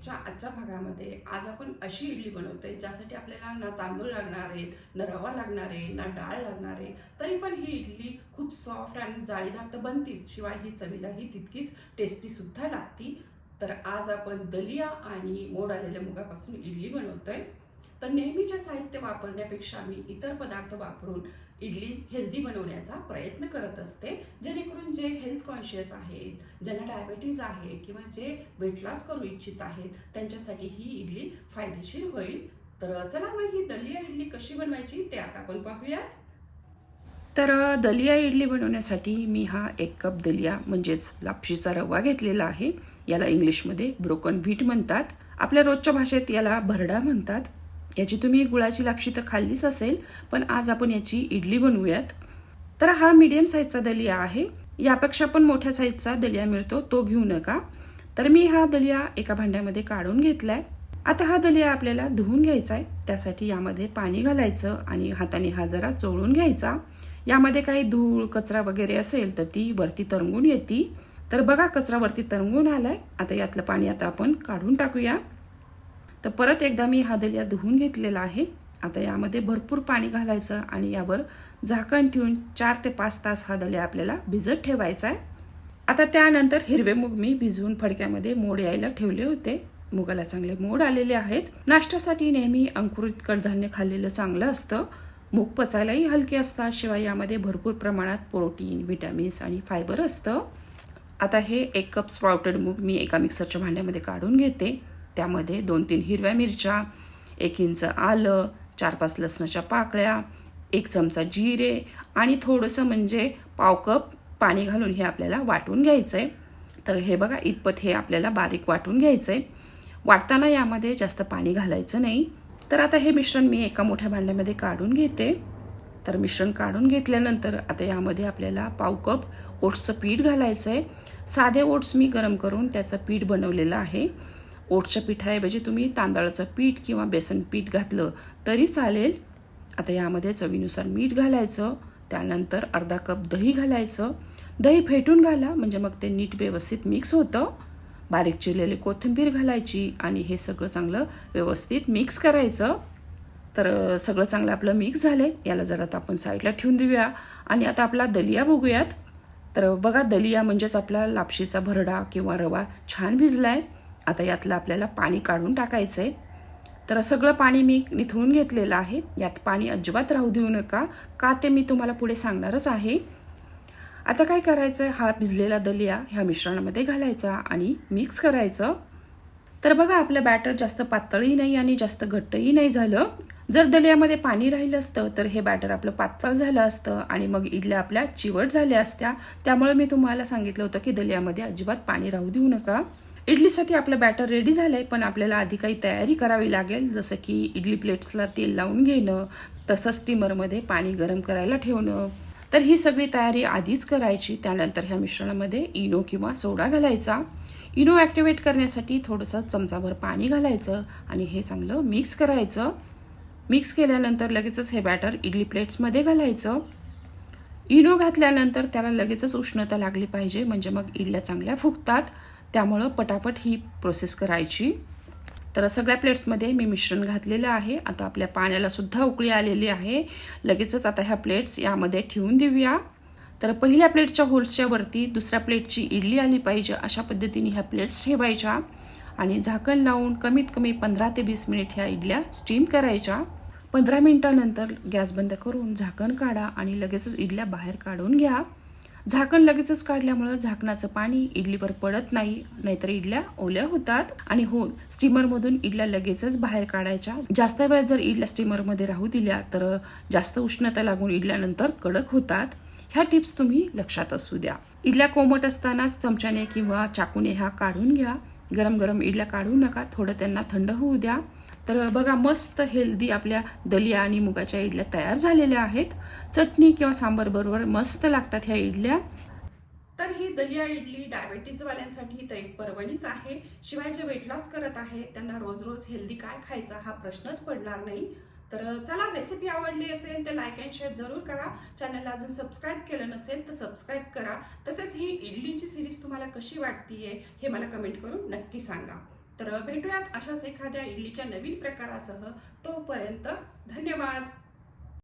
सिरीजच्या आजच्या भागामध्ये आज आपण अशी इडली बनवतोय ज्यासाठी आपल्याला ना तांदूळ लागणार आहेत ना रवा लागणार आहे ना डाळ लागणार आहे तरी पण ही इडली खूप सॉफ्ट आणि जाळीदार तर बनतीच. शिवाय ही चवीला ही तितकीच टेस्टी सुद्धा लागती. तर आज आपण दलिया आणि मोड आलेल्या मुगापासून इडली बनवतोय. तर नेहमीचे साहित्य वापरण्यापेक्षा मी इतर पदार्थ वापरून इडली हेल्दी बनवण्याचा प्रयत्न करत असते. जेणेकरून जे हेल्थ कॉन्शियस आहेत ज्यांना डायबेटीज आहे किंवा जे वेट लॉस करू इच्छित आहेत त्यांच्यासाठी ही इडली फायदेशीर होईल. तर चला मग ही दलिया इडली कशी बनवायची ते आता आपण पाहूयात. तर दलिया इडली बनवण्यासाठी मी हा एक कप दलिया म्हणजेच लापशीचा रवा घेतलेला आहे. याला इंग्लिशमध्ये ब्रोकन व्हीट म्हणतात. आपल्या रोजच्या भाषेत याला भरडा म्हणतात. याची तुम्ही गुळाची लापशी तर खाल्लीच असेल पण आज आपण याची इडली बनवूयात. तर हा मीडियम साईजचा दलिया आहे. यापेक्षा पण मोठ्या साईजचा दलिया मिळतो तो घेऊ नका. तर मी हा दलिया एका भांड्यामध्ये काढून घेतलाय. आता हा दलिया आपल्याला धुवून घ्यायचा आहे त्यासाठी यामध्ये पाणी घालायचं आणि हाताने हा जरा चोळून घ्यायचा. यामध्ये काही धूळ कचरा वगैरे असेल तर ती वरती तरंगून येते. तर बघा कचरा वरती तरंगून आलाय. आता यातलं पाणी आता आपण काढून टाकूया. तर परत एकदा मी हा दलिया धुवून घेतलेला आहे. आता यामध्ये भरपूर पाणी घालायचं आणि यावर झाकण ठेवून चार ते पाच तास हा दलिया आपल्याला भिजत ठेवायचा आहे. आता त्यानंतर हिरवे मूग मी भिजवून फडक्यामध्ये मोड यायला ठेवले होते. मुगाला चांगले मोड आलेले आहेत. नाश्त्यासाठी नेहमी अंकुरित कडधान्य खाल्लेलं चांगलं असतं. मूग पचायलाही हलके असतात. शिवाय यामध्ये भरपूर प्रमाणात प्रोटीन विटॅमिन्स आणि फायबर असतं. आता हे एक कप स्प्राउटेड मूग मी एका मिक्सरच्या भांड्यामध्ये काढून घेते. त्यामध्ये दोन तीन हिरव्या मिरच्या एक इंच आलं चार पाच लसणाच्या पाकळ्या एक चमचा जिरे आणि थोडंसं म्हणजे पाव कप पाणी घालून हे आपल्याला वाटून घ्यायचं आहे तर हे बघा इतपत हे आपल्याला बारीक वाटून घ्यायचं आहे वाटताना यामध्ये जास्त पाणी घालायचं नाही. तर आता हे मिश्रण मी एका मोठ्या भांड्यामध्ये काढून घेते. तर मिश्रण काढून घेतल्यानंतर आता यामध्ये आपल्याला पाव कप ओट्सचं पीठ घालायचं आहे साधे ओट्स मी गरम करून त्याचं पीठ बनवलेलं आहे. ओटच्या पिठाऐवजी तुम्ही तांदळाचं पीठ किंवा बेसन पीठ घातलं तरी चालेल. आता यामध्ये चवीनुसार मीठ घालायचं त्यानंतर अर्धा कप दही घालायचं. दही फेटून घाला म्हणजे मग ते नीट व्यवस्थित मिक्स होतं. बारीक चिरलेली कोथिंबीर घालायची आणि हे सगळं चांगलं व्यवस्थित मिक्स करायचं. तर सगळं चांगलं आपलं मिक्स झालं आहे याला जरा आता आपण साईडला ठेवून देऊया. आणि आता आपला दलिया बघूयात. तर बघा दलिया म्हणजेच आपला लापशीचा भरडा किंवा रवा छान भिजला आहे आता यातलं आपल्याला पाणी काढून टाकायचं आहे तर सगळं पाणी मी निथळून घेतलेलं आहे. यात पाणी अजिबात राहू देऊ नका. का ते मी तुम्हाला पुढे सांगणारच आहे. आता काय करायचं? आहे हा भिजलेला दलिया ह्या मिश्रणामध्ये घालायचा आणि मिक्स करायचं. तर बघा आपलं बॅटर जास्त पातळही नाही आणि जास्त घट्टही नाही झालं. जर दलियामध्ये पाणी राहिलं असतं तर हे बॅटर आपलं पातळ झालं असतं आणि मग इडल्या आपल्या चिवट झाल्या असत्या. त्यामुळे मी तुम्हाला सांगितलं होतं की दलियामध्ये अजिबात पाणी राहू देऊ नका. इडलीसाठी आपलं बॅटर रेडी झालं आहे पण आपल्याला आधी काही तयारी करावी लागेल. जसं की इडली प्लेट्सला तेल लावून घेणं तसंच स्टीमरमध्ये पाणी गरम करायला ठेवणं. तर ही सगळी तयारी आधीच करायची. त्यानंतर ह्या मिश्रणामध्ये इनो किंवा सोडा घालायचा. इनो ॲक्टिवेट करण्यासाठी थोडंसं चमचाभर पाणी घालायचं आणि हे चांगलं मिक्स करायचं. मिक्स केल्यानंतर लगेचच हे बॅटर इडली प्लेट्समध्ये घालायचं. इनो घातल्यानंतर त्याला लगेचच उष्णता लागली पाहिजे म्हणजे मग इडल्या चांगल्या फुगतात. त्यामुळं पटापट ही प्रोसेस करायची. तर सगळ्या प्लेट्समध्ये मी मिश्रण घातलेलं आहे. आता आपल्या पाण्याला सुद्धा उकळी आलेली आहे. लगेचच आता ह्या प्लेट्स यामध्ये ठेवून देऊया. तर पहिल्या प्लेटच्या होल्सच्या वरती दुसऱ्या प्लेटची इडली आली पाहिजे अशा पद्धतीने ह्या प्लेट्स ठेवायच्या. आणि झाकण लावून कमीत कमी पंधरा ते वीस मिनिट ह्या इडल्या स्टीम करायच्या. पंधरा मिनिटानंतर गॅस बंद करून झाकण काढा आणि लगेचच इडल्या बाहेर काढून घ्या. झाकण लगेचच काढल्यामुळं झाकणाचं पाणी इडलीवर पडत नाही नाहीतर इडल्या ओल्या होतात. आणि हो स्टीमरमधून इडल्या लगेचच बाहेर काढायच्या. जास्त वेळ जर इडल्या स्टीमरमध्ये राहू दिल्या तर जास्त उष्णता लागून इडल्यानंतर कडक होतात. ह्या टिप्स तुम्ही लक्षात असू द्या. इडल्या कोमट असतानाच चमच्याने किंवा चाकूने ह्या काढून घ्या. गरम गरम इडल्या काढू नका. थोडं त्यांना थंड होऊ द्या. तर बघा मस्त हेल्दी आपल्या दलिया आणि मुगाच्या इडल्या तयार झालेल्या आहेत. चटणी किंवा सांबर बरोबर मस्त लागतात ह्या इडल्या. तर ही दलिया इडली डायबेटीजवाल्यांसाठी तर एक पर्वणीच आहे. शिवाय जे वेट लॉस करत आहे त्यांना रोज रोज हेल्दी काय खायचा हा प्रश्नच पडणार नाही. तर चला रेसिपी आवडली असेल तर लाईक अँड शेअर जरूर करा. चॅनलला अजून सबस्क्राईब केलं नसेल तर सबस्क्राईब करा. तसेच ही इडलीची सिरीज तुम्हाला कशी वाटतीये हे मला कमेंट करून नक्की सांगा. तर भेटूयात अशाच एखाद्या इडलीच्या नवीन प्रकारासह तोपर्यंत धन्यवाद.